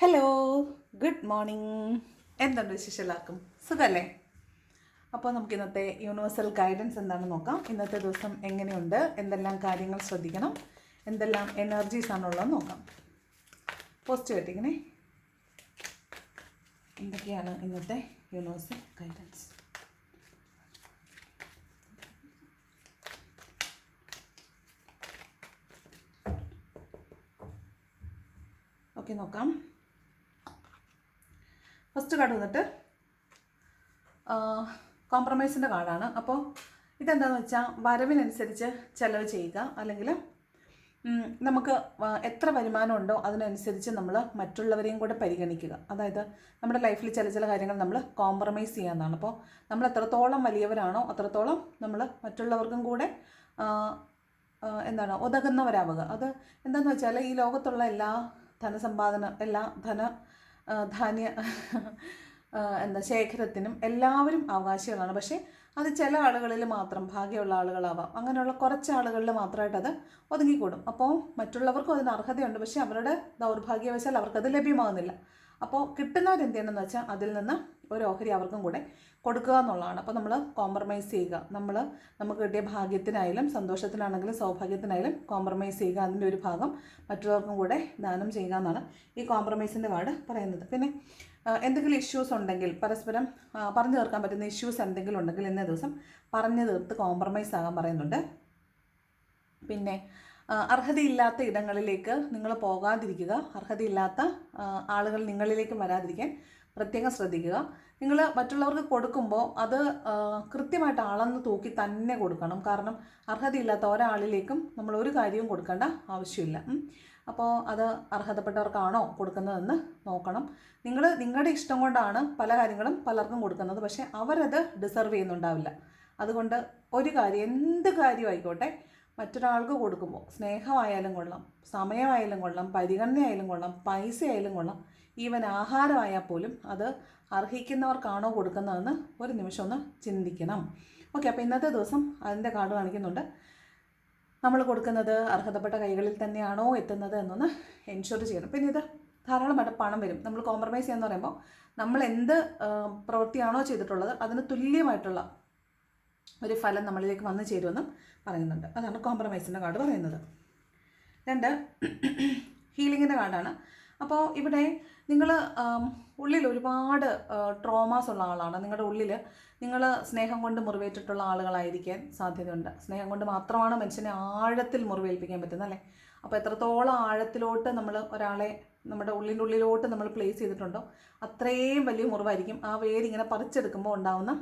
Hello good morning എന്തുണ്ട് വിശേഷം എല്ലാവർക്കും? അപ്പോൾ നമുക്ക് ഇന്നത്തെ യൂണിവേഴ്സൽ ഗൈഡൻസ് എന്താണെന്ന് നോക്കാം. ഇന്നത്തെ ദിവസം എങ്ങനെയുണ്ട്? എന്തെല്ലാം കാര്യങ്ങൾ ശ്രദ്ധിക്കണം? എന്തെല്ലാം എനർജീസ് ആണുള്ളത് നോക്കാം. പോസ്റ്റ് കേട്ടിങ്ങനെ എന്തൊക്കെയാണ് ഇന്നത്തെ യൂണിവേഴ്സൽ ഗൈഡൻസ് ഓക്കെ നോക്കാം. ഫസ്റ്റ് കാർഡ് വന്നിട്ട് കോംപ്രമൈസിന്റെ കാർഡാണ്. അപ്പോൾ ഇതെന്താണെന്ന് വെച്ചാൽ വരവിനനുസരിച്ച് ചിലവ് ചെയ്യുക. അല്ലെങ്കിൽ നമുക്ക് എത്ര വരുമാനം ഉണ്ടോ അതിനനുസരിച്ച് നമ്മൾ മറ്റുള്ളവരെയും കൂടെ പരിഗണിക്കുക. അതായത് നമ്മുടെ ലൈഫിൽ ചില ചില കാര്യങ്ങൾ നമ്മൾ കോംപ്രമൈസ് ചെയ്യാമെന്നാണ് അപ്പോൾ നമ്മൾ എത്രത്തോളം വലിയവരാണോ അത്രത്തോളം നമ്മൾ മറ്റുള്ളവർക്കും കൂടെ എന്താണ് ഉതകുന്നവരാവുക അത് എന്താണെന്ന് വെച്ചാൽ ഈ ലോകത്തുള്ള എല്ലാ ധനസമ്പാദന എല്ലാ ധന ധാന്യ എന്താ ശേഖരത്തിനും എല്ലാവരും അവകാശികളാണ്. പക്ഷേ അത് ചില ആളുകളിൽ മാത്രം ഭാഗ്യമുള്ള ആളുകളാവാം. അങ്ങനെയുള്ള കുറച്ച് ആളുകളിൽ മാത്രമായിട്ട് അത് ഒതുങ്ങിക്കൂടും. അപ്പോൾ മറ്റുള്ളവർക്കും അതിന് അർഹതയുണ്ട്. പക്ഷേ അവരുടെ ദൗർഭാഗ്യവശാൽ അവർക്കത് ലഭ്യമാകുന്നില്ല. അപ്പോൾ കിട്ടുന്നവരെന്ത് ചെയ്യണമെന്ന് വെച്ചാൽ അതിൽ നിന്ന് ഒരു ഓഹരി അവർക്കും കൂടെ കൊടുക്കുക എന്നുള്ളതാണ്. അപ്പോൾ നമ്മൾ കോംപ്രമൈസ് ചെയ്യുക. നമ്മൾ നമുക്ക് കിട്ടിയ ഭാഗ്യത്തിനായാലും സന്തോഷത്തിനാണെങ്കിലും സൗഭാഗ്യത്തിനായാലും കോംപ്രമൈസ് ചെയ്യുക അതിന്റെ ഒരു ഭാഗം മറ്റുള്ളവർക്കും കൂടെ ദാനം ചെയ്യുക എന്നാണ് ഈ കോംപ്രമൈസിന്റെ വാർഡ് പറയുന്നത്. പിന്നെ എന്തെങ്കിലും ഇഷ്യൂസ് ഉണ്ടെങ്കിൽ പരസ്പരം പറഞ്ഞു തീർക്കാൻ പറ്റുന്ന ഇഷ്യൂസ് എന്തെങ്കിലും ഉണ്ടെങ്കിൽ ഇന്നേ ദിവസം പറഞ്ഞു തീർത്ത് കോംപ്രമൈസ് ആകാൻ പറയുന്നുണ്ട്. പിന്നെ അർഹതയില്ലാത്ത ഇടങ്ങളിലേക്ക് നിങ്ങൾ പോകാതിരിക്കുക. അർഹതയില്ലാത്ത ആളുകൾ നിങ്ങളിലേക്ക് വരാതിരിക്കാൻ പ്രത്യേകം ശ്രദ്ധിക്കുക. നിങ്ങൾ മറ്റുള്ളവർക്ക് കൊടുക്കുമ്പോൾ അത് കൃത്യമായിട്ട് അളന്ന് തൂക്കി തന്നെ കൊടുക്കണം. കാരണം അർഹതയില്ലാത്ത ഒരാളിലേക്കും നമ്മൾ ഒരു കാര്യവും കൊടുക്കേണ്ട ആവശ്യമില്ല. അപ്പോൾ അത് അർഹതപ്പെട്ടവർക്കാണോ കൊടുക്കുന്നതെന്ന് നോക്കണം. നിങ്ങൾ നിങ്ങളുടെ ഇഷ്ടം കൊണ്ടാണ് പല കാര്യങ്ങളും പലർക്കും കൊടുക്കുന്നത്. പക്ഷേ അവരത് ഡിസർവ് ചെയ്യുന്നുണ്ടാവില്ല. അതുകൊണ്ട് ഒരു കാര്യം എന്ത് കാര്യമായിക്കോട്ടെ മറ്റൊരാൾക്ക് കൊടുക്കുമ്പോൾ സ്നേഹമായാലും കൊള്ളാം സമയമായാലും കൊള്ളാം പരിഗണനയായാലും കൊള്ളാം പൈസ ആയാലും കൊള്ളാം ഈവൻ ആഹാരമായാൽ പോലും അത് അർഹിക്കുന്നവർക്കാണോ കൊടുക്കുന്നതെന്ന് ഒരു നിമിഷം ഒന്ന് ചിന്തിക്കണം. ഓക്കെ അപ്പോൾ ഇന്നത്തെ ദിവസം അതിന്റെ കാർഡ് കാണിക്കുന്നുണ്ട്. നമ്മൾ കൊടുക്കുന്നത് അർഹതപ്പെട്ട കൈകളിൽ തന്നെയാണോ എത്തുന്നത് എന്നൊന്ന് എൻഷുർ ചെയ്യണം. പിന്നെ ഇത് ധാരാളമായിട്ട് പണം വരും. നമ്മൾ കോംപ്രമൈസ് ചെയ്യാന്ന് പറയുമ്പോൾ നമ്മൾ എന്ത് പ്രവൃത്തിയാണോ ചെയ്തിട്ടുള്ളത് അതിന് തുല്യമായിട്ടുള്ള ഒരു ഫലം നമ്മളിലേക്ക് വന്നു ചേരുമെന്നും പറയുന്നുണ്ട്. അതാണ് കോംപ്രമൈസിന്റെ കാർഡ് പറയുന്നത്. രണ്ട് ഹീലിങ്ങിന്റെ കാർഡാണ്. അപ്പോൾ ഇവിടെ നിങ്ങൾ ഉള്ളിൽ ഒരുപാട് ട്രോമാസ് ഉള്ള ആളാണ്. നിങ്ങളുടെ ഉള്ളിൽ നിങ്ങൾ സ്നേഹം കൊണ്ട് മുറിവേറ്റിട്ടുള്ള ആളുകളായിരിക്കാൻ സാധ്യതയുണ്ട്. സ്നേഹം കൊണ്ട് മാത്രമാണ് മനുഷ്യനെ ആഴത്തിൽ മുറിവേൽപ്പിക്കാൻ പറ്റുന്നത് അല്ലേ? അപ്പോൾ എത്രത്തോളം ആഴത്തിലോട്ട് നമ്മൾ ഒരാളെ നമ്മുടെ ഉള്ളിന്റെ ഉള്ളിലോട്ട് നമ്മൾ പ്ലേസ് ചെയ്തിട്ടുണ്ടോ അത്രയും വലിയ മുറിവായിരിക്കും. ആ വേര് ഇങ്ങനെ പറിച്ചെടുക്കുമ്പോൾ ഉണ്ടാവുന്ന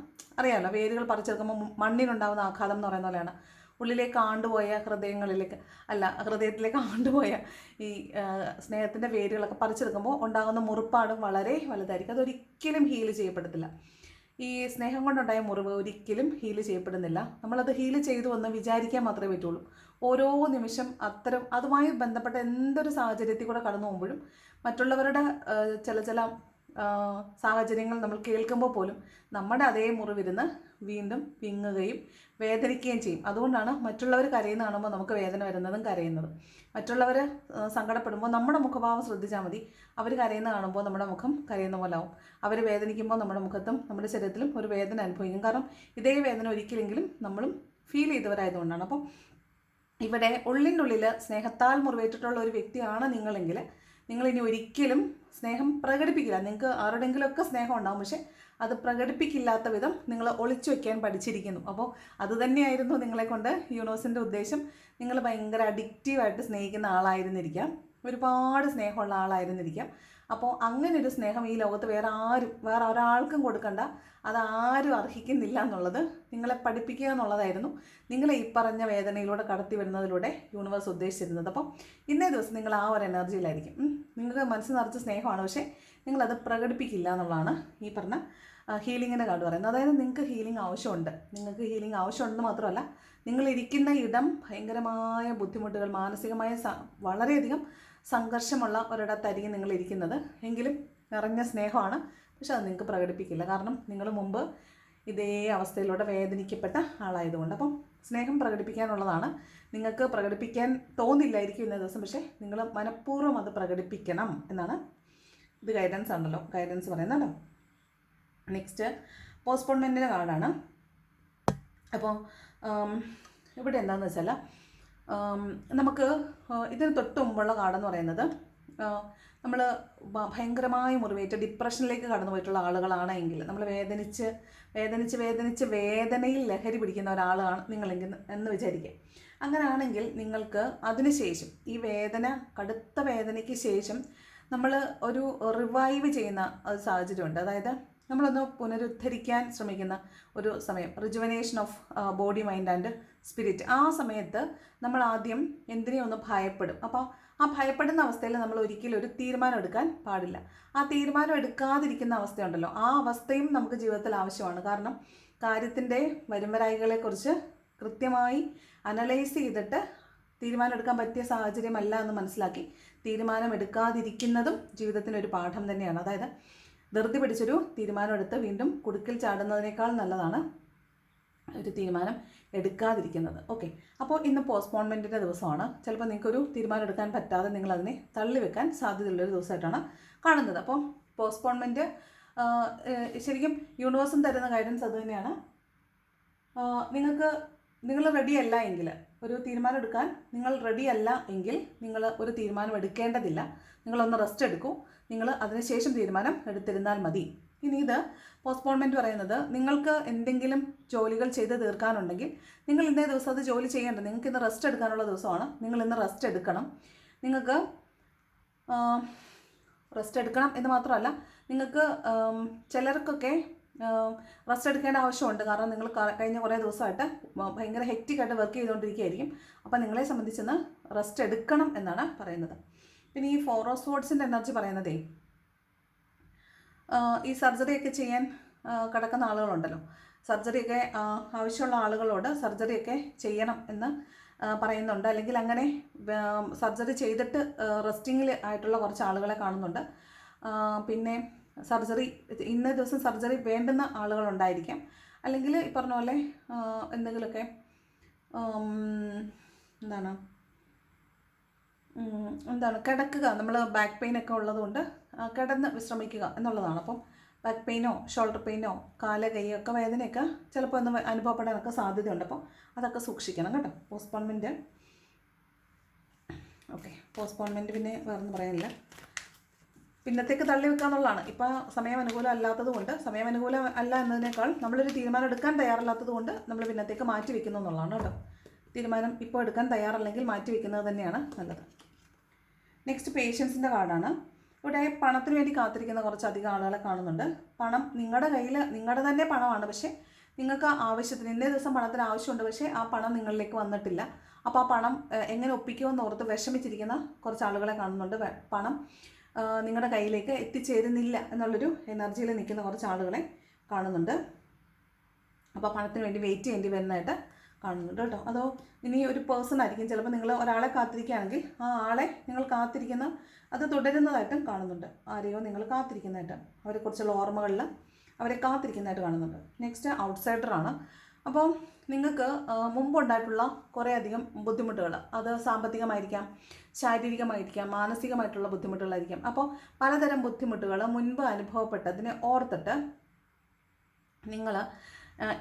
അറിയാമല്ലോ വേരുകൾ പറിച്ചെടുക്കുമ്പോൾ മണ്ണിനുണ്ടാവുന്ന ആഘാതം എന്ന് പറയുന്ന പോലെയാണ്. ഉള്ളിലേക്ക് ആണ്ടുപോയ ഹൃദയങ്ങളിലേക്ക് അല്ല ഹൃദയത്തിലേക്ക് ആണ്ടുപോയ ഈ സ്നേഹത്തിന്റെ വേരുകളൊക്കെ പറിച്ചെടുക്കുമ്പോൾ ഉണ്ടാകുന്ന മുറിപ്പാടും വളരെ വലുതായിരിക്കും. അതൊരിക്കലും ഹീൽ ചെയ്യപ്പെടത്തില്ല. ഈ സ്നേഹം കൊണ്ടുണ്ടായ മുറിവ് ഒരിക്കലും ഹീൽ ചെയ്യപ്പെടുന്നില്ല. നമ്മളത് ഹീൽ ചെയ്തു എന്ന് വിചാരിക്കാൻ മാത്രമേ പറ്റുള്ളൂ. ഓരോ നിമിഷം അത്തരം അതുമായി ബന്ധപ്പെട്ട എന്തൊരു സാഹചര്യത്തിൽ കൂടെ കടന്നു പോകുമ്പോഴും മറ്റുള്ളവരുടെ ചില ചില സാഹചര്യങ്ങൾ നമ്മൾ കേൾക്കുമ്പോൾ പോലും നമ്മുടെ അതേ മുറിവിരുന്ന് വീണ്ടും വിങ്ങുകയും വേദനിക്കുകയും ചെയ്യും. അതുകൊണ്ടാണ് മറ്റുള്ളവർ കരയുന്ന കാണുമ്പോൾ നമുക്ക് വേദന വരുന്നതും കരയുന്നതും. മറ്റുള്ളവർ സങ്കടപ്പെടുമ്പോൾ നമ്മുടെ മുഖഭാവം ശ്രദ്ധിച്ചാൽ മതി. അവർ കരയുന്ന കാണുമ്പോൾ നമ്മുടെ മുഖം കരയുന്ന പോലെ ആവും. അവർ വേദനിക്കുമ്പോൾ നമ്മുടെ മുഖത്തും നമ്മുടെ ശരീരത്തിലും ഒരു വേദന അനുഭവിക്കും. കാരണം ഇതേ വേദന ഒരിക്കലെങ്കിലും നമ്മളും ഫീൽ ചെയ്തവരായതുകൊണ്ടാണ്. അപ്പം ഇവിടെ ഉള്ളിന്റെ ഉള്ളിൽ സ്നേഹത്താൽ മുറിവേറ്റിട്ടുള്ള ഒരു വ്യക്തിയാണ് നിങ്ങളെങ്കിൽ നിങ്ങളിനി ഒരിക്കലും സ്നേഹം പ്രകടിപ്പിക്കില്ല. നിങ്ങൾക്ക് ആരുടെങ്കിലുമൊക്കെ സ്നേഹം ഉണ്ടാവും. പക്ഷേ അത് പ്രകടിപ്പിക്കില്ലാത്ത വിധം നിങ്ങൾ ഒളിച്ചു വയ്ക്കാൻ പഠിച്ചിരിക്കുന്നു. അപ്പോൾ അത് തന്നെയായിരുന്നു നിങ്ങളെ കൊണ്ട് യൂണിവേഴ്സിന്റെ ഉദ്ദേശം. നിങ്ങൾ ഭയങ്കര അഡിക്റ്റീവായിട്ട് സ്നേഹിക്കുന്ന ആളായിരുന്നിരിക്കാം. ഒരുപാട് സ്നേഹമുള്ള ആളായിരുന്നിരിക്കാം. അപ്പോൾ അങ്ങനെ ഒരു സ്നേഹം ഈ ലോകത്ത് വേറെ ആരും വേറെ ഒരാൾക്കും കൊടുക്കണ്ട. അത് ആരും അർഹിക്കുന്നില്ല എന്നുള്ളത് നിങ്ങളെ പഠിപ്പിക്കുക എന്നുള്ളതായിരുന്നു. നിങ്ങളെ ഈ പറഞ്ഞ വേദനയിലൂടെ കടത്തി വരുന്നതിലൂടെ യൂണിവേഴ്സ് ഉദ്ദേശിച്ചിരുന്നത്. അപ്പം ഇന്നേ ദിവസം നിങ്ങൾ ആ ഒരു എനർജിയിലായിരിക്കും. നിങ്ങൾക്ക് മനസ്സ് നിറച്ച സ്നേഹമാണ്. പക്ഷേ നിങ്ങളത് പ്രകടിപ്പിക്കില്ല എന്നുള്ളതാണ് ഈ പറഞ്ഞ ഹീലിങ്ങിന്റെ കാർഡ് പറയുന്നത്. അതായത് നിങ്ങൾക്ക് ഹീലിംഗ് ആവശ്യമുണ്ട്. നിങ്ങൾക്ക് ഹീലിംഗ് ആവശ്യമുണ്ടെന്ന് മാത്രമല്ല നിങ്ങളിരിക്കുന്ന ഇടം ഭയങ്കരമായ ബുദ്ധിമുട്ടുകൾ മാനസികമായ വളരെയധികം സംഘർഷമുള്ള ഒരിടത്തായിരിക്കും നിങ്ങൾ ഇരിക്കുന്നത് എങ്കിലും നിറഞ്ഞ സ്നേഹമാണ്. പക്ഷെ അത് നിങ്ങൾക്ക് പ്രകടിപ്പിക്കില്ല. കാരണം നിങ്ങൾ മുമ്പ് ഇതേ അവസ്ഥയിലൂടെ വേദനിക്കപ്പെട്ട ആളായതുകൊണ്ട്. അപ്പം സ്നേഹം പ്രകടിപ്പിക്കാനുള്ളതാണ്. നിങ്ങൾക്ക് പ്രകടിപ്പിക്കാൻ തോന്നില്ലായിരിക്കും ഇന്ന ദിവസം. പക്ഷേ നിങ്ങൾ മനഃപൂർവം അത് പ്രകടിപ്പിക്കണം എന്നാണ്. ഇത് ഗൈഡൻസ് ആണല്ലോ. ഗൈഡൻസ് പറയുന്നുണ്ടോ നെക്സ്റ്റ് പോസ്റ്റ്പോൺമെന്റിന്റെ കാർഡാണ്. അപ്പോൾ ഇവിടെ എന്താണെന്ന് വെച്ചാൽ നമുക്ക് ഇതിന് തൊട്ട് മുമ്പുള്ള കാർഡെന്ന് പറയുന്നത് നമ്മൾ ഭയങ്കരമായ മുറിവേറ്റ് ഡിപ്രഷനിലേക്ക് കടന്നു പോയിട്ടുള്ള ആളുകളാണ് എങ്കിൽ നമ്മൾ വേദനിച്ച് വേദനിച്ച് വേദനിച്ച് വേദനയിൽ ലഹരി പിടിക്കുന്ന ഒരാളാണ് നിങ്ങളെങ്കിൽ എന്ന് വിചാരിക്കുക. അങ്ങനെയാണെങ്കിൽ നിങ്ങൾക്ക് അതിനുശേഷം ഈ വേദന കടുത്ത വേദനയ്ക്ക് ശേഷം നമ്മൾ ഒരു റിവൈവ് ചെയ്യുന്ന സാഹചര്യമുണ്ട്. അതായത് നമ്മളൊന്ന് പുനരുദ്ധരിക്കാൻ ശ്രമിക്കുന്ന ഒരു സമയം. Rejuvenation of body mind and spirit ആ സമയത്ത് നമ്മൾ ആദ്യം എന്തിനെ ഒന്ന് ഭയപ്പെടും? അപ്പോൾ ആ ഭയപ്പെടുന്ന അവസ്ഥയിൽ നമ്മൾ ഒരിക്കലും ഒരു തീരുമാനം എടുക്കാൻ പാടില്ല. ആ തീരുമാനം എടുക്കാതിരിക്കുന്ന അവസ്ഥയുണ്ടല്ലോ. ആ അവസ്ഥയും നമുക്ക് ജീവിതത്തിൽ ആവശ്യമാണ്. കാരണം കാര്യത്തിന്റെ വരുംവരായികളെക്കുറിച്ച് കൃത്യമായി അനലൈസ് ചെയ്തിട്ട് തീരുമാനം എടുക്കാൻ പറ്റിയ സാഹചര്യമല്ല എന്ന് മനസ്സിലാക്കി തീരുമാനം എടുക്കാതിരിക്കുന്നതും ജീവിതത്തിന് ഒരു പാഠം തന്നെയാണ്. അതായത് ധൃതി പിടിച്ചൊരു തീരുമാനം എടുത്ത് വീണ്ടും കുടുക്കിൽ ചാടുന്നതിനേക്കാൾ നല്ലതാണ് ഒരു തീരുമാനം എടുക്കാതിരിക്കുന്നത്. ഓക്കെ അപ്പോൾ ഇന്ന് പോസ്റ്റ്പോൺമെന്റിന്റെ ദിവസമാണ്. ചിലപ്പോൾ നിങ്ങൾക്കൊരു തീരുമാനം എടുക്കാൻ പറ്റാതെ നിങ്ങൾ അതിനെ തള്ളിവെക്കാൻ സാധ്യതയുള്ളൊരു ദിവസമായിട്ടാണ് കാണുന്നത്. അപ്പോൾ പോസ്റ്റ്പോൺമെന്റ് ശരിക്കും യൂണിവേഴ്സും തരുന്ന ഗൈഡൻസ് അതുതന്നെയാണ് നിങ്ങൾക്ക് നിങ്ങൾ റെഡി അല്ല എങ്കിൽ ഒരു തീരുമാനം എടുക്കാൻ നിങ്ങൾ റെഡി അല്ല എങ്കിൽ നിങ്ങൾ ഒരു തീരുമാനം എടുക്കേണ്ടതില്ല. നിങ്ങളൊന്ന് റെസ്റ്റ് എടുക്കൂ. നിങ്ങൾ അതിനുശേഷം തീരുമാനം എടുത്തിരുന്നാൽ മതി. ഇനി ഇത് പോസ്റ്റ്പോൺമെന്റ് പറയുന്നത് നിങ്ങൾക്ക് എന്തെങ്കിലും ജോലികൾ ചെയ്ത് തീർക്കാനുണ്ടെങ്കിൽ നിങ്ങൾ ഇന്നേ ദിവസം അത് ജോലി ചെയ്യേണ്ട നിങ്ങൾക്ക് ഇന്ന് റെസ്റ്റ് എടുക്കാനുള്ള ദിവസമാണ്. നിങ്ങൾ ഇന്ന് റെസ്റ്റ് എടുക്കണം. നിങ്ങൾക്ക് റെസ്റ്റ് എടുക്കണം എന്ന് മാത്രമല്ല നിങ്ങൾക്ക് ചിലർക്കൊക്കെ റെസ്റ്റ് എടുക്കേണ്ട ആവശ്യമുണ്ട്. കാരണം നിങ്ങൾ കഴിഞ്ഞ കുറേ ദിവസമായിട്ട് ഭയങ്കര ഹെക്റ്റിക്കായിട്ട് വർക്ക് ചെയ്തുകൊണ്ടിരിക്കുകയായിരിക്കും. അപ്പോൾ നിങ്ങളെ സംബന്ധിച്ചെന്ന് റെസ്റ്റ് എടുക്കണം എന്നാണ് പറയുന്നത്. പിന്നെ ഈ ഫോറോസ് വേർഡ്സിന്റെ എനർജി പറയുന്നതേ ഈ സർജറിയൊക്കെ ചെയ്യാൻ കിടക്കുന്ന ആളുകളുണ്ടല്ലോ. സർജറിയൊക്കെ ആവശ്യമുള്ള ആളുകളോട് സർജറിയൊക്കെ ചെയ്യണം എന്ന് പറയുന്നുണ്ട്. അല്ലെങ്കിൽ അങ്ങനെ സർജറി ചെയ്തിട്ട് റെസ്റ്റിങ്ങിൽ ആയിട്ടുള്ള കുറച്ച് ആളുകളെ കാണുന്നുണ്ട്. പിന്നെ സർജറി ഇന്ന ദിവസം സർജറി വേണ്ടുന്ന ആളുകളുണ്ടായിരിക്കാം. അല്ലെങ്കിൽ ഈ പറഞ്ഞ പോലെ എന്തെങ്കിലുമൊക്കെ എന്താണ് എന്താണ് കിടക്കുക. നമ്മൾ ബാക്ക് പെയിൻ ഒക്കെ ഉള്ളതുകൊണ്ട് കിടന്ന് വിശ്രമിക്കുക എന്നുള്ളതാണ്. അപ്പം ബാക്ക് പെയിനോ ഷോൾഡർ പെയിനോ കാല കൈയൊക്കെ വേദനയൊക്കെ ചിലപ്പോൾ ഒന്ന് അനുഭവപ്പെടാനൊക്കെ സാധ്യതയുണ്ട്. അപ്പോൾ അതൊക്കെ സൂക്ഷിക്കണം കേട്ടോ. പോസ്റ്റ്പോൺമെന്റ് ഓക്കെ പോസ്റ്റ്പോൺമെന്റ് പിന്നെ വേറൊന്നും പറയാനില്ല. പിന്നത്തേക്ക് തള്ളി വെക്കുക എന്നുള്ളതാണ്. ഇപ്പോൾ സമയം അനുകൂലം അല്ലാത്തത് കൊണ്ട് സമയം അനുകൂലം അല്ല എന്നതിനേക്കാൾ നമ്മളൊരു തീരുമാനം എടുക്കാൻ തയ്യാറല്ലാത്തത് കൊണ്ട് നമ്മൾ പിന്നത്തേക്ക് മാറ്റി വെക്കുന്നു എന്നുള്ളതാണ് കേട്ടോ. തീരുമാനം ഇപ്പോൾ എടുക്കാൻ തയ്യാറല്ലെങ്കിൽ മാറ്റി വെക്കുന്നത് തന്നെയാണ് നല്ലത്. നെക്സ്റ്റ് പേഷ്യൻസിന്റെ കാർഡാണ്. ഇവിടെ പണത്തിന് വേണ്ടി കാത്തിരിക്കുന്ന കുറച്ചധികം ആളുകളെ കാണുന്നുണ്ട്. പണം നിങ്ങളുടെ കയ്യിൽ നിങ്ങളുടെ തന്നെ പണമാണ്. പക്ഷേ നിങ്ങൾക്ക് ആവശ്യത്തിന് ഇന്നേ ദിവസം പണത്തിന് ആവശ്യമുണ്ട്. പക്ഷേ ആ പണം നിങ്ങളിലേക്ക് വന്നിട്ടില്ല. അപ്പോൾ ആ പണം എങ്ങനെ ഒപ്പിക്കുമെന്ന് ഓർത്ത് വിഷമിച്ചിരിക്കുന്ന കുറച്ച് ആളുകളെ കാണുന്നുണ്ട്. പണം നിങ്ങളുടെ കയ്യിലേക്ക് എത്തിച്ചേരുന്നില്ല എന്നുള്ളൊരു എനർജിയിൽ നിൽക്കുന്ന കുറച്ച് ആളുകളെ കാണുന്നുണ്ട്. അപ്പോൾ പണത്തിന് വേണ്ടി വെയിറ്റ് ചെയ്യേണ്ടി വരുന്നതായിട്ട് കാണുന്നുണ്ട് കേട്ടോ. അതോ ഇനി ഒരു പേഴ്സൺ ആയിരിക്കും. ചിലപ്പോൾ നിങ്ങൾ ഒരാളെ കാത്തിരിക്കുകയാണെങ്കിൽ ആ ആളെ നിങ്ങൾ കാത്തിരിക്കുന്ന അത് തുടരുന്നതായിട്ടും കാണുന്നുണ്ട്. ആരെയോ നിങ്ങൾ കാത്തിരിക്കുന്നതായിട്ട്. അവരെക്കുറിച്ചുള്ള ഓർമ്മകളിൽ അവരെ കാത്തിരിക്കുന്നതായിട്ട് കാണുന്നുണ്ട്. നെക്സ്റ്റ് ഔട്ട്സൈഡറാണ് അപ്പോൾ നിങ്ങൾക്ക് മുമ്പുണ്ടായിട്ടുള്ള കുറേയധികം ബുദ്ധിമുട്ടുകൾ അത് സാമ്പത്തികമായിരിക്കാം ശാരീരികമായിരിക്കാം മാനസികമായിട്ടുള്ള ബുദ്ധിമുട്ടുകളായിരിക്കാം. അപ്പോൾ പലതരം ബുദ്ധിമുട്ടുകൾ മുൻപ് അനുഭവപ്പെട്ടതിനെ ഓർത്തിട്ട് നിങ്ങൾ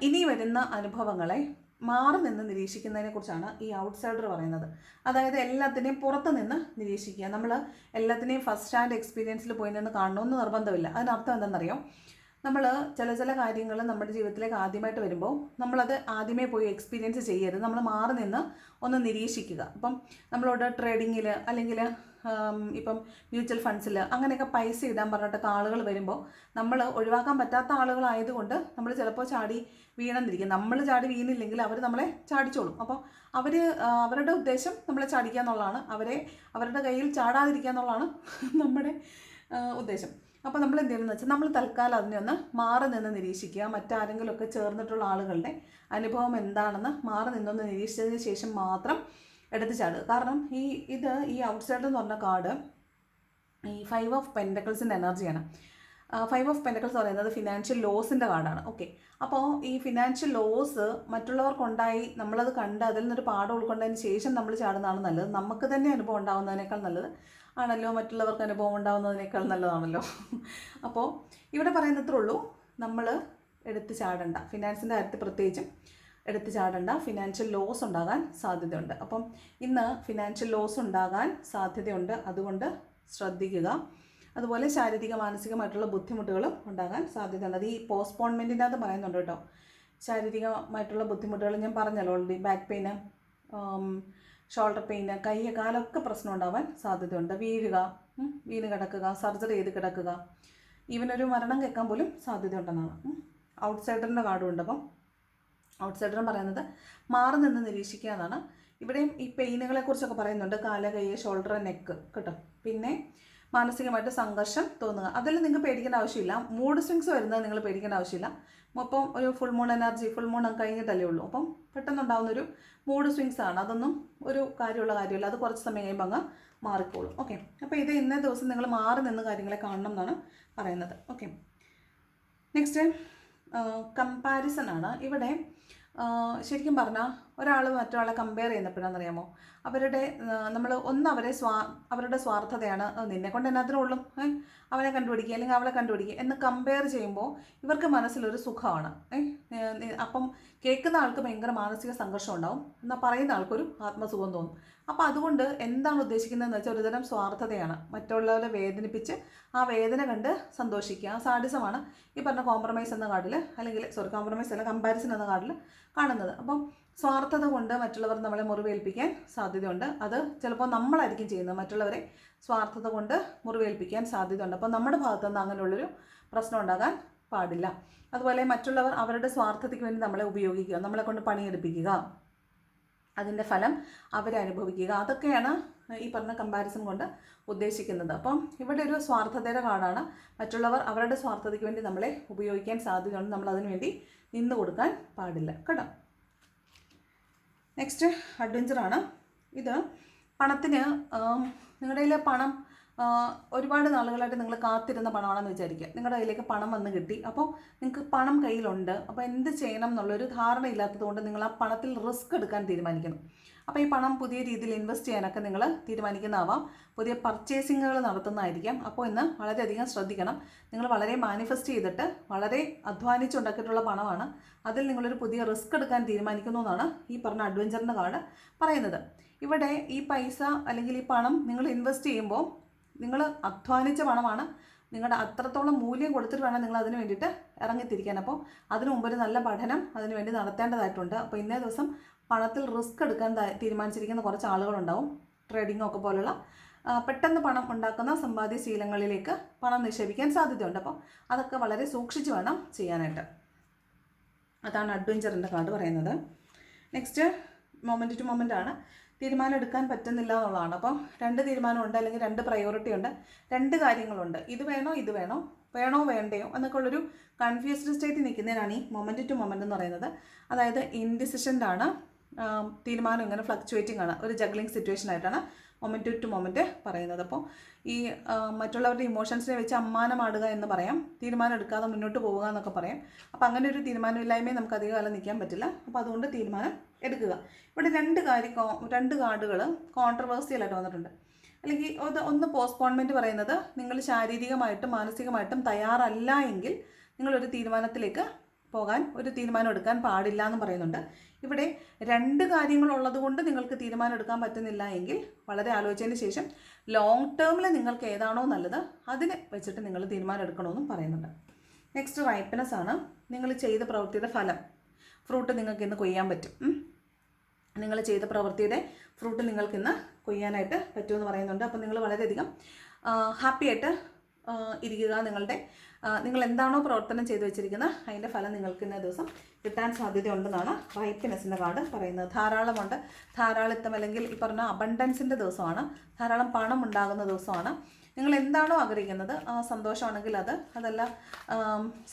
ഇനി വരുന്ന അനുഭവങ്ങളെ മാറി നിന്ന് നിരീക്ഷിക്കുന്നതിനെ കുറിച്ചാണ് ഈ ഔട്ട്സൈഡർ പറയുന്നത്. അതായത് എല്ലാത്തിനെയും പുറത്ത് നിന്ന് നിരീക്ഷിക്കുക. നമ്മൾ എല്ലാത്തിനെയും ഫസ്റ്റ് ഹാൻഡ് എക്സ്പീരിയൻസിൽ പോയി നിന്ന് കാണണമെന്ന് നിർബന്ധമില്ല. അതിനർത്ഥം എന്താണെന്നറിയോ? നമ്മൾ ചില ചില കാര്യങ്ങൾ നമ്മുടെ ജീവിതത്തിലേക്ക് ആദ്യമായിട്ട് വരുമ്പോൾ നമ്മളത് ആദ്യമേ പോയി എക്സ്പീരിയൻസ് ചെയ്യരുത്. നമ്മൾ മാറി നിന്ന് ഒന്ന് നിരീക്ഷിക്കുക. അപ്പം നമ്മളോട് ട്രേഡിങ്ങിൽ അല്ലെങ്കിൽ ഇപ്പം മ്യൂച്വൽ ഫണ്ട്സിൽ അങ്ങനെയൊക്കെ പൈസ ഇടാൻ പറഞ്ഞിട്ടൊക്കെ ആളുകൾ വരുമ്പോൾ നമ്മൾ ഒഴിവാക്കാൻ പറ്റാത്ത ആളുകളായതുകൊണ്ട് നമ്മൾ ചിലപ്പോൾ ചാടി വീണെന്നിരിക്കും. നമ്മൾ ചാടി വീണില്ലെങ്കിൽ അവർ നമ്മളെ ചാടിച്ചോളും. അപ്പോൾ അവർ അവരുടെ ഉദ്ദേശം നമ്മളെ ചാടിക്കുക എന്നുള്ളതാണ്. അവരെ അവരുടെ കയ്യിൽ ചാടാതിരിക്കുക എന്നുള്ളതാണ് നമ്മുടെ ഉദ്ദേശം. അപ്പോൾ നമ്മൾ എന്ത് ചെയ്യണമെന്ന് വെച്ചാൽ നമ്മൾ തൽക്കാലം അതിനെ ഒന്ന് മാറി നിന്ന് നിരീക്ഷിക്കുക. മറ്റാരെങ്കിലുമൊക്കെ ചേർന്നിട്ടുള്ള ആളുകളുടെ അനുഭവം എന്താണെന്ന് മാറി നിന്നൊന്ന് നിരീക്ഷിച്ചതിന് ശേഷം മാത്രം എടുത്ത് ചാടുക. കാരണം ഈ ഇത് ഈ ഔട്ട്സൈഡ് എന്ന് പറഞ്ഞ കാർഡ് ഈ ഫൈവ് ഓഫ് പെൻഡക്കിൾസിന്റെ എനർജിയാണ് ഫൈവ് ഓഫ് പെൻഡക്കിൾസ് പറയുന്നത് ഫിനാൻഷ്യൽ ലോസിന്റെ കാർഡാണ് ഓക്കെ അപ്പോൾ ഈ ഫിനാൻഷ്യൽ ലോസ് മറ്റുള്ളവർക്കുണ്ടായി നമ്മളത് കണ്ട് അതിൽ നിന്നൊരു പാഠം ഉൾക്കൊണ്ടതിന് ശേഷം നമ്മൾ ചാടുന്നതാണ് നല്ലത്. നമുക്ക് തന്നെ അനുഭവം ഉണ്ടാകുന്നതിനേക്കാൾ നല്ലത് ആണല്ലോ? മറ്റുള്ളവർക്ക് അനുഭവം ഉണ്ടാകുന്നതിനേക്കാൾ നല്ലതാണല്ലോ? അപ്പോൾ ഇവിടെ പറയുന്നത്രേ ഉള്ളൂ. നമ്മൾ എടുത്ത് ചാടണ്ട. ഫിനാൻസിന്റെ കാര്യത്തിൽ പ്രത്യേകിച്ചും. എടുത്ത് ചാടേണ്ട. ഫിനാൻഷ്യൽ ലോസ് ഉണ്ടാകാൻ സാധ്യതയുണ്ട്. അപ്പം ഇന്ന് ഫിനാൻഷ്യൽ ലോസ് ഉണ്ടാകാൻ സാധ്യതയുണ്ട്. അതുകൊണ്ട് ശ്രദ്ധിക്കുക. അതുപോലെ ശാരീരിക മാനസികമായിട്ടുള്ള ബുദ്ധിമുട്ടുകളും ഉണ്ടാകാൻ സാധ്യതയുണ്ട്. അത് ഈ പോസ്റ്റ്പോൺമെന്റിന്റെ അത് പറയുന്നുണ്ട് കേട്ടോ. ശാരീരികമായിട്ടുള്ള ബുദ്ധിമുട്ടുകൾ ഞാൻ പറഞ്ഞല്ലോ. Already back pain shoulder pain കൈ കാലൊക്കെ പ്രശ്നം ഉണ്ടാവാൻ സാധ്യതയുണ്ട്. വീഴുക വീണ് കിടക്കുക സർജറി ചെയ്ത് കിടക്കുക. ഈവൻ ഒരു മരണം കേൾക്കാൻ പോലും സാധ്യതയുണ്ടെന്നാണ്. ഔട്ട്സൈഡറിന്റെ കാർഡും ഉണ്ട് അപ്പം ഔട്ട്സൈഡർ പറയുന്നത് മാറി നിന്ന് നിരീക്ഷിക്കുക എന്നാണ്. ഇവിടെയും ഈ പെയിനുകളെ കുറിച്ചൊക്കെ പറയുന്നുണ്ട്. കാല കൈ ഷോൾഡർ നെക്ക് കേട്ടോ. പിന്നെ മാനസികമായിട്ട് സംഘർഷം തോന്നുക. അതിൽ നിങ്ങൾക്ക് പേടിക്കേണ്ട ആവശ്യമില്ല. മൂഡ് സ്വിങ്സ് വരുന്നത് നിങ്ങൾ പേടിക്കേണ്ട ആവശ്യമില്ല. അപ്പം ഒരു full moon energy full moon കഴിഞ്ഞിട്ടല്ലേ ഉള്ളൂ. അപ്പം പെട്ടെന്നുണ്ടാകുന്ന ഒരു മൂഡ് സ്വിങ്സ് ആണ്. അതൊന്നും ഒരു കാര്യമുള്ള കാര്യമില്ല. അത് കുറച്ച് സമയം കഴിയുമ്പോൾ അങ്ങ് മാറിക്കോളും. ഓക്കെ അപ്പോൾ ഇത് ഇന്നേ ദിവസം നിങ്ങൾ മാറി നിന്ന് കാര്യങ്ങളെ കാണണം എന്നാണ് പറയുന്നത്. ഓക്കെ നെക്സ്റ്റ് കമ്പാരിസൺ ആണ്. ഇവിടെ ശരിക്കും പറഞ്ഞാൽ ഒരാൾ മറ്റൊരാളെ കമ്പയർ ചെയ്യുന്നപ്പോഴാണെന്നറിയാമോ? അവരുടെ നമ്മൾ ഒന്ന് അവരെ സ്വാ അവരുടെ സ്വാർത്ഥതയാണ് "ആ, നിന്നെ കൊണ്ട് എന്നാത്തിനും ഉള്ളും. ഏ? അവനെ കണ്ടുപിടിക്കുക അല്ലെങ്കിൽ അവളെ കണ്ടുപിടിക്കുക എന്ന് കമ്പയർ ചെയ്യുമ്പോൾ ഇവർക്ക് മനസ്സിലൊരു സുഖമാണ്. അപ്പം കേൾക്കുന്ന ആൾക്ക് ഭയങ്കര മാനസിക സംഘർഷം ഉണ്ടാവും. എന്നാൽ പറയുന്ന ആൾക്കൊരു ആത്മസുഖം തോന്നും. അപ്പോൾ അതുകൊണ്ട് എന്താണ് ഉദ്ദേശിക്കുന്നതെന്ന് വെച്ചാൽ ഒരുതരം സ്വാർത്ഥതയാണ്. മറ്റുള്ളവരെ വേദനിപ്പിച്ച് ആ വേദന കണ്ട് സന്തോഷിക്കുക. ആ സാഡിസമാണ് ഈ പറഞ്ഞ കോംപ്രമൈസ് എന്ന കാർഡിൽ അല്ലെങ്കിൽ സോറി കോംപ്രമൈസ് അല്ല കമ്പാരിസൺ എന്ന കാർഡിൽ കാണുന്നത്. അപ്പം സ്വാർത്ഥത കൊണ്ട് മറ്റുള്ളവർ നമ്മളെ മുറിവേൽപ്പിക്കാൻ സാധ്യതയുണ്ട്. അത് ചിലപ്പോൾ നമ്മളായിരിക്കും ചെയ്യുന്നത്. മറ്റുള്ളവരെ സ്വാർത്ഥത കൊണ്ട് മുറിവേൽപ്പിക്കാൻ സാധ്യതയുണ്ട്. അപ്പോൾ നമ്മുടെ ഭാഗത്തുനിന്ന് അങ്ങനെയുള്ളൊരു പ്രശ്നം ഉണ്ടാകാൻ പാടില്ല. അതുപോലെ മറ്റുള്ളവർ അവരുടെ സ്വാർത്ഥതയ്ക്ക് വേണ്ടി നമ്മളെ ഉപയോഗിക്കുക. നമ്മളെ കൊണ്ട് പണിയെടുപ്പിക്കുക. അതിന്റെ ഫലം അവരനുഭവിക്കുക. അതൊക്കെയാണ് ഈ പറഞ്ഞ കമ്പാരിസൺ കൊണ്ട് ഉദ്ദേശിക്കുന്നത്. അപ്പം ഇവിടെ ഒരു സ്വാർത്ഥതയുടെ കാർഡാണ് മറ്റുള്ളവർ അവരുടെ സ്വാർത്ഥതയ്ക്ക് വേണ്ടി നമ്മളെ ഉപയോഗിക്കാൻ സാധ്യതയുണ്ട്. നമ്മൾ അതിനു വേണ്ടി നിന്ന് കൊടുക്കാൻ പാടില്ല. കേട്ടോ? നെക്സ്റ്റ് അഡ്വഞ്ചറാണ് ഇത് പണത്തിന് നിങ്ങളുടെ പണം ഒരുപാട് നാളുകളായിട്ട് നിങ്ങൾ കാത്തിരുന്ന പണമാണെന്ന് വിചാരിക്കുക. നിങ്ങളുടെ കയ്യിലേക്ക് പണം വന്ന് കിട്ടി. അപ്പോൾ നിങ്ങൾക്ക് പണം കയ്യിലുണ്ട്. അപ്പോൾ എന്ത് ചെയ്യണം എന്നുള്ളൊരു ധാരണ ഇല്ലാത്തതുകൊണ്ട് നിങ്ങൾ ആ പണത്തിൽ റിസ്ക് എടുക്കാൻ തീരുമാനിക്കണം. അപ്പോൾ ഈ പണം പുതിയ രീതിയിൽ ഇൻവെസ്റ്റ് ചെയ്യാനൊക്കെ നിങ്ങൾ തീരുമാനിക്കുന്നതാവാം. പുതിയ പർച്ചേസിങ്ങുകൾ നടത്തുന്നതായിരിക്കാം. അപ്പോൾ ഇന്ന് വളരെയധികം ശ്രദ്ധിക്കണം. നിങ്ങൾ വളരെ മാനിഫെസ്റ്റ് ചെയ്തിട്ട് വളരെ അധ്വാനിച്ചുണ്ടാക്കിയിട്ടുള്ള പണമാണ്. അതിൽ നിങ്ങളൊരു പുതിയ റിസ്ക് എടുക്കാൻ തീരുമാനിക്കുന്നു എന്നാണ് ഈ പറഞ്ഞ അഡ്വഞ്ചറിന്റെ കാർഡ് പറയുന്നത്. ഇവിടെ ഈ പൈസ അല്ലെങ്കിൽ ഈ പണം നിങ്ങൾ ഇൻവെസ്റ്റ് ചെയ്യുമ്പോൾ നിങ്ങൾ അധ്വാനിച്ച പണമാണ്. നിങ്ങളുടെ അത്രത്തോളം മൂല്യം കൊടുത്തിട്ട് വേണം നിങ്ങൾ അതിന് വേണ്ടിയിട്ട് ഇറങ്ങിത്തിരിക്കാൻ അപ്പോൾ അതിനു മുമ്പ് ഒരു നല്ല പഠനം അതിന് വേണ്ടി നടത്തേണ്ടതായിട്ടുണ്ട്. അപ്പോൾ ഇന്നേ ദിവസം പണത്തിൽ റിസ്ക് എടുക്കാൻ തീരുമാനിച്ചിരിക്കുന്ന കുറച്ച് ആളുകളുണ്ടാവും. ട്രേഡിംഗ് ഒക്കെ പോലുള്ള പെട്ടെന്ന് പണം ഉണ്ടാക്കുന്ന സമ്പാദ്യ ശീലങ്ങളിലേക്ക് പണം നിക്ഷേപിക്കാൻ സാധ്യതയുണ്ട്. അപ്പോൾ അതൊക്കെ വളരെ സൂക്ഷിച്ച് വേണം ചെയ്യാനായിട്ട്. അതാണ് അഡ്വഞ്ചറിന്റെ കാർഡ് പറയുന്നത്. നെക്സ്റ്റ് മൊമെന്റ് ടു മൊമെന്റ് ആണ്. തീരുമാനം എടുക്കാൻ പറ്റുന്നില്ല എന്നുള്ളതാണ്. അപ്പം രണ്ട് തീരുമാനമുണ്ട് അല്ലെങ്കിൽ രണ്ട് പ്രയോറിറ്റി ഉണ്ട് രണ്ട് കാര്യങ്ങളുണ്ട്. ഇത് വേണോ ഇത് വേണോ വേണോ വേണ്ടയോ എന്നൊക്കെ ഉള്ളൊരു കൺഫ്യൂസ്ഡ് സ്റ്റേറ്റിൽ നിൽക്കുന്നതിനാണ് ഈ മൊമെന്റ് ടു മൊമെന്റ് എന്ന് പറയുന്നത്. അതായത് ഇൻഡിസിഷന്റാണ് തീരുമാനം ഇങ്ങനെ ഫ്ലക്ച്വേറ്റിംഗ് ആണ്. ഒരു ജഗ്ലിംഗ് സിറ്റുവേഷൻ ആയിട്ടാണ് മൊമെന്റ് ടു മൊമെന്റ് പറയുന്നത്. അപ്പോൾ ഈ മറ്റുള്ളവരുടെ ഇമോഷൻസിനെ വെച്ച് അമ്മാനമാടുക എന്ന് പറയാം. തീരുമാനം എടുക്കാതെ മുന്നോട്ട് പോവുക എന്നൊക്കെ പറയാം. അപ്പോൾ അങ്ങനെ ഒരു തീരുമാനമില്ലായ്മയെ നമുക്ക് അധികം കാലം നിൽക്കാൻ പറ്റില്ല. അപ്പോൾ അതുകൊണ്ട് തീരുമാനം എടുക്കുക. ഇവിടെ രണ്ട് കാര്യം രണ്ട് കാർഡുകൾ കോൺട്രവേഴ്സിയലായിട്ട് വന്നിട്ടുണ്ട്. അല്ലെങ്കിൽ അത് ഒന്ന് പോസ്റ്റ്പോൺമെന്റ് പറയുന്നത് നിങ്ങൾ ശാരീരികമായിട്ടും മാനസികമായിട്ടും തയ്യാറല്ല എങ്കിൽ നിങ്ങളൊരു തീരുമാനത്തിലേക്ക് പോകാൻ ഒരു തീരുമാനം എടുക്കാൻ പാടില്ല എന്ന് പറയുന്നുണ്ട്. ഇവിടെ രണ്ട് കാര്യങ്ങളുള്ളത് കൊണ്ട് നിങ്ങൾക്ക് തീരുമാനം എടുക്കാൻ പറ്റുന്നില്ല എങ്കിൽ വളരെ ആലോചിച്ചതിന് ശേഷം ലോങ് ടേമിൽ നിങ്ങൾക്ക് ഏതാണോ നല്ലത് അതിനെ വെച്ചിട്ട് നിങ്ങൾ തീരുമാനം എടുക്കണമെന്നും പറയുന്നുണ്ട്. നെക്സ്റ്റ് റൈപ്പനസ് ആണ്. നിങ്ങൾ ചെയ്ത പ്രവൃത്തിയുടെ ഫലം. ഫ്രൂട്ട് നിങ്ങൾക്ക് ഇന്ന് കൊയ്യാൻ പറ്റും. നിങ്ങൾ ചെയ്ത പ്രവൃത്തിയുടെ ഫ്രൂട്ട് നിങ്ങൾക്ക് ഇന്ന് കൊയ്യാനായിട്ട് പറ്റുമെന്ന് പറയുന്നുണ്ട്. അപ്പോൾ നിങ്ങൾ വളരെയധികം ഹാപ്പി ആയിട്ട് ആ, ഇരിക്കുക നിങ്ങളുടെ നിങ്ങൾ എന്താണോ പ്രവർത്തനം ചെയ്തു വെച്ചിരിക്കുന്നത് അതിന്റെ ഫലം നിങ്ങൾക്ക് ഇന്ന ദിവസം കിട്ടാൻ സാധ്യതയുണ്ടെന്നാണ് റൈറ്റ്നെസ്സിന്റെ കാർഡ് പറയുന്നത്. ധാരാളമുണ്ട്. ധാരാളിത്തം അല്ലെങ്കിൽ ഈ പറഞ്ഞ അബണ്ടൻസിന്റെ ദിവസമാണ്. ധാരാളം പണം ഉണ്ടാകുന്ന ദിവസമാണ്. നിങ്ങൾ എന്താണോ ആഗ്രഹിക്കുന്നത് സന്തോഷമാണെങ്കിൽ അത് അതല്ല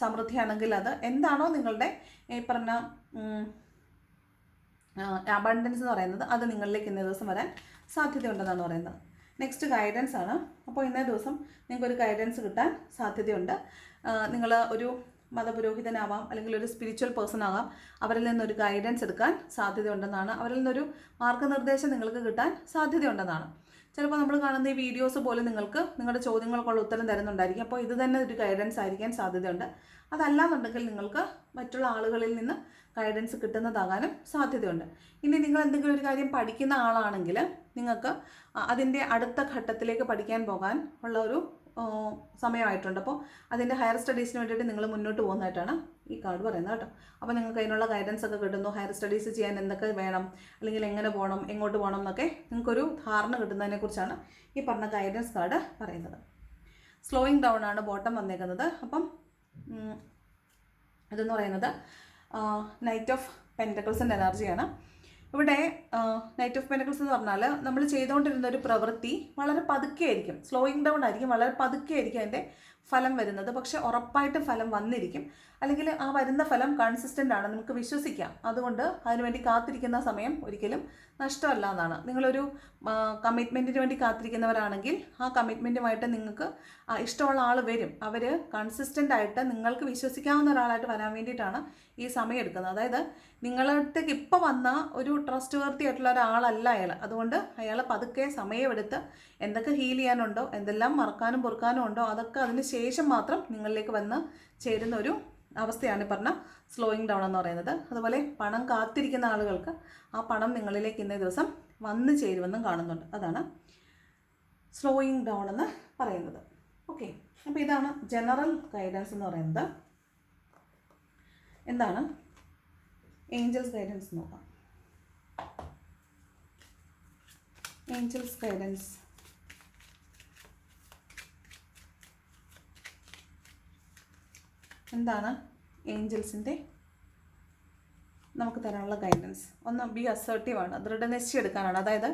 സമൃദ്ധിയാണെങ്കിൽ അത് എന്താണോ നിങ്ങളുടെ ഈ പറഞ്ഞ അബണ്ടൻസ് എന്ന് പറയുന്നത് അത് നിങ്ങളിലേക്ക് ഇന്ന ദിവസം വരാൻ സാധ്യതയുണ്ടെന്നാണ് പറയുന്നത്. നെക്സ്റ്റ് ഗൈഡൻസ് ആണ്. അപ്പോൾ ഇന്നേ ദിവസം നിങ്ങൾക്ക് ഒരു ഗൈഡൻസ് കിട്ടാൻ സാധ്യതയുണ്ട്. നിങ്ങൾ ഒരു മതപുരോഹിതനാവാം അല്ലെങ്കിൽ ഒരു സ്പിരിച്വൽ പേഴ്സൺ ആകാം അവരിൽ നിന്നൊരു ഗൈഡൻസ് എടുക്കാൻ സാധ്യതയുണ്ടെന്നാണ്. അവരിൽ നിന്നൊരു മാർഗനിർദ്ദേശം നിങ്ങൾക്ക് കിട്ടാൻ സാധ്യതയുണ്ടെന്നാണ്. ചിലപ്പോൾ നമ്മൾ കാണുന്ന ഈ വീഡിയോസ് പോലെ നിങ്ങൾക്ക് നിങ്ങളുടെ ചോദ്യങ്ങൾക്കുള്ള ഉത്തരം തരുന്നുണ്ടായിരിക്കും. അപ്പോൾ ഇത് തന്നെ ഒരു ഗൈഡൻസ് ആയിരിക്കാൻ സാധ്യതയുണ്ട്. അതല്ലാന്നുണ്ടെങ്കിൽ നിങ്ങൾക്ക് മറ്റുള്ള ആളുകളിൽ നിന്ന് ഗൈഡൻസ് കിട്ടുന്നതാകാനും സാധ്യതയുണ്ട്. ഇനി നിങ്ങൾ എന്തെങ്കിലും ഒരു കാര്യം പഠിക്കുന്ന ആളാണെങ്കിൽ നിങ്ങൾക്ക് അതിന്റെ അടുത്ത ഘട്ടത്തിലേക്ക് പഠിക്കാൻ പോകാൻ ഉള്ള ഒരു സമയമായിട്ടുണ്ട്. അപ്പോൾ അതിന്റെ ഹയർ സ്റ്റഡീസിന് വേണ്ടിയിട്ട് നിങ്ങൾ മുന്നോട്ട് പോകുന്നതായിട്ടാണ് ഈ കാർഡ് പറയുന്നത് കേട്ടോ. അപ്പോൾ നിങ്ങൾക്ക് അതിനുള്ള ഗൈഡൻസ് ഒക്കെ കിട്ടുന്നു. ഹയർ സ്റ്റഡീസ് ചെയ്യാൻ എന്തൊക്കെ വേണം അല്ലെങ്കിൽ എങ്ങനെ പോകണം എങ്ങോട്ട് പോകണം എന്നൊക്കെ നിങ്ങൾക്കൊരു ധാരണ കിട്ടുന്നതിനെക്കുറിച്ചാണ് ഈ പറഞ്ഞ ഗൈഡൻസ് കാർഡ് പറയുന്നത്. സ്ലോയിങ് ഡൗൺ ആണ് ബോട്ടം വന്നേക്കുന്നത്. അപ്പം ഇതെന്ന് പറയുന്നത് നൈറ്റ് ഓഫ് പെന്റക്കിൾസിന്റെ എനർജിയാണ് ഇവിടെ നൈറ്റ് ഓഫ് പെന്റക്കിൾസ് എന്ന് പറഞ്ഞാൽ നമ്മൾ ചെയ്തുകൊണ്ടിരുന്ന ഒരു പ്രവൃത്തി വളരെ പതുക്കെ ആയിരിക്കും സ്ലോയിങ് ഡൗൺ ആയിരിക്കും വളരെ പതുക്കെ ആയിരിക്കും അതിന്റെ ഫലം വരുന്നത്. പക്ഷെ ഉറപ്പായിട്ടും ഫലം വന്നിരിക്കും. അല്ലെങ്കിൽ ആ വരുന്ന ഫലം കൺസിസ്റ്റന്റ് ആണ്. നമുക്ക് വിശ്വസിക്കാം. അതുകൊണ്ട് അതിനുവേണ്ടി കാത്തിരിക്കുന്ന സമയം ഒരിക്കലും നഷ്ടമല്ല എന്നാണ്. നിങ്ങളൊരു കമ്മിറ്റ്മെന്റിന് വേണ്ടി കാത്തിരിക്കുന്നവരാണെങ്കിൽ ആ കമ്മിറ്റ്മെന്റുമായിട്ട് നിങ്ങൾക്ക് ഇഷ്ടമുള്ള ആൾ വരും. അവർ കൺസിസ്റ്റന്റ് ആയിട്ട് നിങ്ങൾക്ക് വിശ്വസിക്കാവുന്ന ഒരാളായിട്ട് വരാൻ വേണ്ടിയിട്ടാണ് ഈ സമയം എടുക്കുന്നത്. അതായത് നിങ്ങളടുത്തേക്ക് ഇപ്പോൾ വന്ന ഒരു ട്രസ്റ്റ് വർത്തി ആയിട്ടുള്ള ഒരാളല്ല അയാൾ അതുകൊണ്ട് അയാൾ പതുക്കെ സമയമെടുത്ത് എന്തൊക്കെ ഹീൽ ചെയ്യാനുണ്ടോ എന്തെല്ലാം മറക്കാനും പൊറുക്കാനും ഉണ്ടോ അതൊക്കെ അതിന് ശേഷം മാത്രം നിങ്ങളിലേക്ക് വന്ന് ചേരുന്ന ഒരു അവസ്ഥയാണ് പറഞ്ഞ സ്ലോയിങ് ഡൗൺ എന്ന് പറയുന്നത്. അതുപോലെ പണം കാത്തിരിക്കുന്ന ആളുകൾക്ക് ആ പണം നിങ്ങളിലേക്ക് ഇന്നേ ദിവസം വന്നു ചേരുമെന്നും കാണുന്നുണ്ട്. അതാണ് സ്ലോയിങ് ഡൗൺ എന്ന് പറയുന്നത്. ഓക്കെ അപ്പോൾ ഇതാണ് ജനറൽ ഗൈഡൻസ് എന്ന് പറയുന്നത്. എന്താണ്? ഏഞ്ചൽസ് ഗൈഡൻസ് നോക്കാം. ഏഞ്ചൽസ് ഗൈഡൻസ് എന്താണ്? ഏഞ്ചൽസിന്റെ നമുക്ക് തരാനുള്ള ഗൈഡൻസ് ഒന്ന് ബി അസേർട്ടീവ് ആണ്. ദൃഢനിശ്ചയം എടുക്കാനാണ്. അതായത്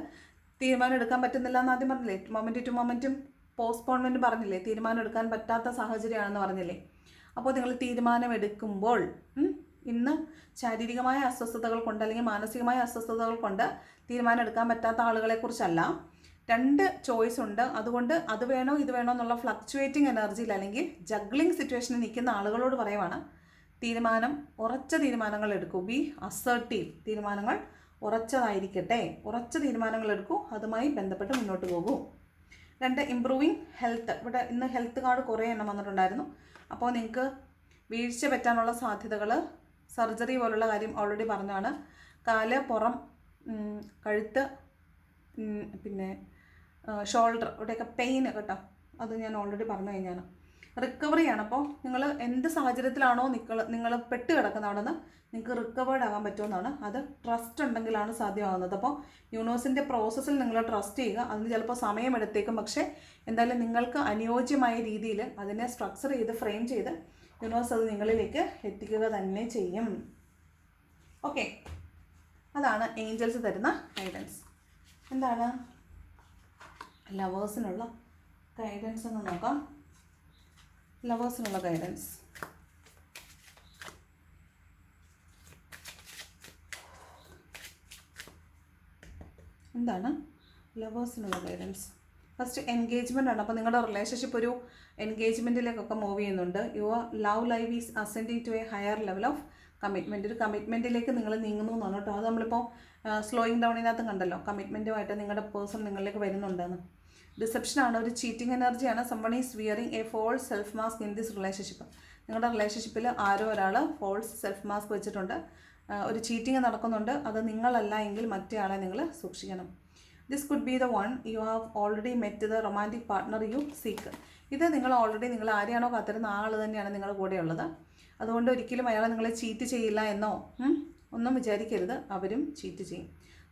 തീരുമാനം എടുക്കാൻ പറ്റുന്നില്ല എന്ന് ആദ്യം പറഞ്ഞില്ലേ? മൊമെന്റ് ടു മൊമെന്റും പോസ്റ്റ്പോൺമെന്റ് പറഞ്ഞില്ലേ? തീരുമാനം എടുക്കാൻ പറ്റാത്ത സാഹചര്യമാണെന്ന് പറഞ്ഞില്ലേ? അപ്പോൾ നിങ്ങൾ തീരുമാനം എടുക്കുമ്പോൾ ഉം, ഇന്ന് ശാരീരികമായ അസ്വസ്ഥതകൾ കൊണ്ട് അല്ലെങ്കിൽ മാനസികമായ അസ്വസ്ഥതകൾ കൊണ്ട് തീരുമാനം എടുക്കാൻ പറ്റാത്ത ആളുകളെക്കുറിച്ചല്ല രണ്ട് ചോയ്സ് ഉണ്ട്. അതുകൊണ്ട് അത് വേണോ ഇത് വേണോ എന്നുള്ള ഫ്ലക്ച്വേറ്റിംഗ് എനർജിയിൽ അല്ലെങ്കിൽ ജഗ്ലിംഗ് സിറ്റുവേഷനിൽ നിൽക്കുന്ന ആളുകളോട് പറയുവാണ് തീരുമാനം ഉറച്ച തീരുമാനങ്ങൾ എടുക്കൂ. ബി അസേർട്ടീവ് തീരുമാനങ്ങൾ ഉറച്ചതായിരിക്കട്ടെ. ഉറച്ച തീരുമാനങ്ങൾ എടുക്കൂ. അതുമായി ബന്ധപ്പെട്ട് മുന്നോട്ട് പോകൂ. രണ്ട് ഇമ്പ്രൂവിങ് ഹെൽത്ത് ഇവിടെ ഇന്ന് ഹെൽത്ത് കാർഡ് കുറേ എണ്ണം വന്നിട്ടുണ്ടായിരുന്നു. അപ്പോൾ നിങ്ങൾക്ക് വീഴ്ച പറ്റാനുള്ള സാധ്യതകൾ സർജറി പോലുള്ള കാര്യം ഓൾറെഡി പറഞ്ഞാണ് കാൽ പുറം കഴുത്ത് പിന്നെ ഷോൾഡർ ഇവിടെയൊക്കെ പെയിൻ കേട്ടോ. അത് ഞാൻ ഓൾറെഡി പറഞ്ഞു കഴിഞ്ഞാണ്. റിക്കവറിയാണ് അപ്പോൾ നിങ്ങൾ എന്ത് സാഹചര്യത്തിലാണോ നിങ്ങൾ നിങ്ങൾ പെട്ട് കിടക്കുന്ന അവിടെ നിന്ന് നിങ്ങൾക്ക് റിക്കവേർഡ് ആകാൻ പറ്റുമെന്നാണ്. അത് ട്രസ്റ്റ് ഉണ്ടെങ്കിലാണ് സാധ്യമാകുന്നത്. അപ്പോൾ യൂണിവേഴ്സിന്റെ പ്രോസസ്സിൽ നിങ്ങൾ ട്രസ്റ്റ് ചെയ്യുക. അതിന് ചിലപ്പോൾ സമയമെടുത്തേക്കും പക്ഷേ എന്തായാലും നിങ്ങൾക്ക് അനുയോജ്യമായ രീതിയിൽ അതിനെ സ്ട്രക്ചർ ചെയ്ത് ഫ്രെയിം ചെയ്ത് യൂണിവേഴ്സ് അത് നിങ്ങളിലേക്ക് എത്തിക്കുക തന്നെ ചെയ്യും. ഓക്കെ അതാണ് ഏഞ്ചൽസ് തരുന്ന ഗൈഡൻസ് എന്താണ്? ലവേഴ്സിനുള്ള ഗൈഡൻസ് ഒന്ന് നോക്കാം. ലവേഴ്സിനുള്ള ഗൈഡൻസ് എന്താണ്? ലവേഴ്സിനുള്ള ഗൈഡൻസ് ഫസ്റ്റ് എൻഗേജ്മെന്റ് ആണ്. അപ്പോൾ നിങ്ങളുടെ റിലേഷൻഷിപ്പ് ഒരു എൻഗേജ്മെന്റിലേക്കൊക്കെ മൂവ് ചെയ്യുന്നുണ്ട്. Your love life is ascending to a higher level of commitment ഒരു കമ്മിറ്റ്മെന്റിലേക്ക് നിങ്ങൾ നീങ്ങുന്നു എന്നാണ് കേട്ടോ. അത് നമ്മളിപ്പോൾ സ്ലോയിങ് ഡൗണിനകത്ത് കണ്ടല്ലോ. കമ്മിറ്റ്മെന്റുമായിട്ട് നിങ്ങളുടെ പേഴ്സൺ നിങ്ങളിലേക്ക് വരുന്നുണ്ടെന്ന്. ഡിസെപ്ഷനാണ് ഒരു ചീറ്റിംഗ് എനർജിയാണ് someone is wearing a false self mask in this relationship നിങ്ങളുടെ റിലേഷൻഷിപ്പിൽ ആരോ ഒരാൾ ഫോൾസ് സെൽഫ് മാസ്ക് വെച്ചിട്ടുണ്ട്. ഒരു ചീറ്റിംഗ് നടക്കുന്നുണ്ട്. അത് നിങ്ങളല്ല എങ്കിൽ മറ്റേ ആളെ നിങ്ങൾ സൂക്ഷിക്കണം. This could be the one you have already met the romantic partner you seek ഇത് നിങ്ങൾ ഓൾറെഡി നിങ്ങൾ ആരെയാണോ കാത്തിരുന്ന ആൾ തന്നെയാണ് നിങ്ങളുടെ കൂടെയുള്ളത്. അതുകൊണ്ട് ഒരിക്കലും അയാളെ നിങ്ങളെ ചീറ്റ് ചെയ്യില്ല എന്നോ ഒന്നും വിചാരിക്കരുത്. അവരും ചീറ്റ് ചെയ്യും.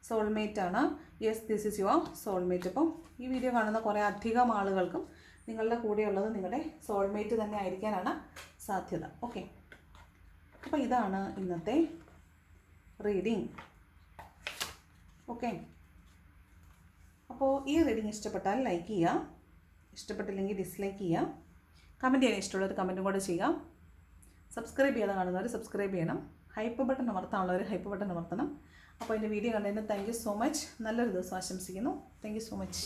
സോൾമേറ്റ് ആണ്. Yes this is your soulmate അപ്പം ഈ വീഡിയോ കാണുന്ന കുറേ അധികം ആളുകൾക്കും നിങ്ങളുടെ കൂടെയുള്ളത് നിങ്ങളുടെ സോൾമേറ്റ് തന്നെ ആയിരിക്കാനാണ് സാധ്യത. ഓക്കെ അപ്പോൾ ഇതാണ് ഇന്നത്തെ റീഡിങ് ഓക്കെ അപ്പോൾ ഈ റീഡിങ് ഇഷ്ടപ്പെട്ടാൽ ലൈക്ക് ചെയ്യുക ഇഷ്ടപ്പെട്ടില്ലെങ്കിൽ ഡിസ്ലൈക്ക് ചെയ്യുക കമന്റ് ചെയ്യാൻ ഇഷ്ടമുള്ളവർ കമന്റും കൂടെ ചെയ്യുക സബ്സ്ക്രൈബ് ചെയ്യാതെ കാണുന്നവർ സബ്സ്ക്രൈബ് ചെയ്യണം. ഹൈപ്പ് ബട്ടൺ അമർത്താനുള്ളവർ ഹൈപ്പ് ബട്ടൺ അമർത്തണം. അപ്പോൾ എന്റെ വീഡിയോ കണ്ടതിന് താങ്ക് യു സോ മച്ച് നല്ലൊരു ദിവസം ആശംസിക്കുന്നു. Thank you so much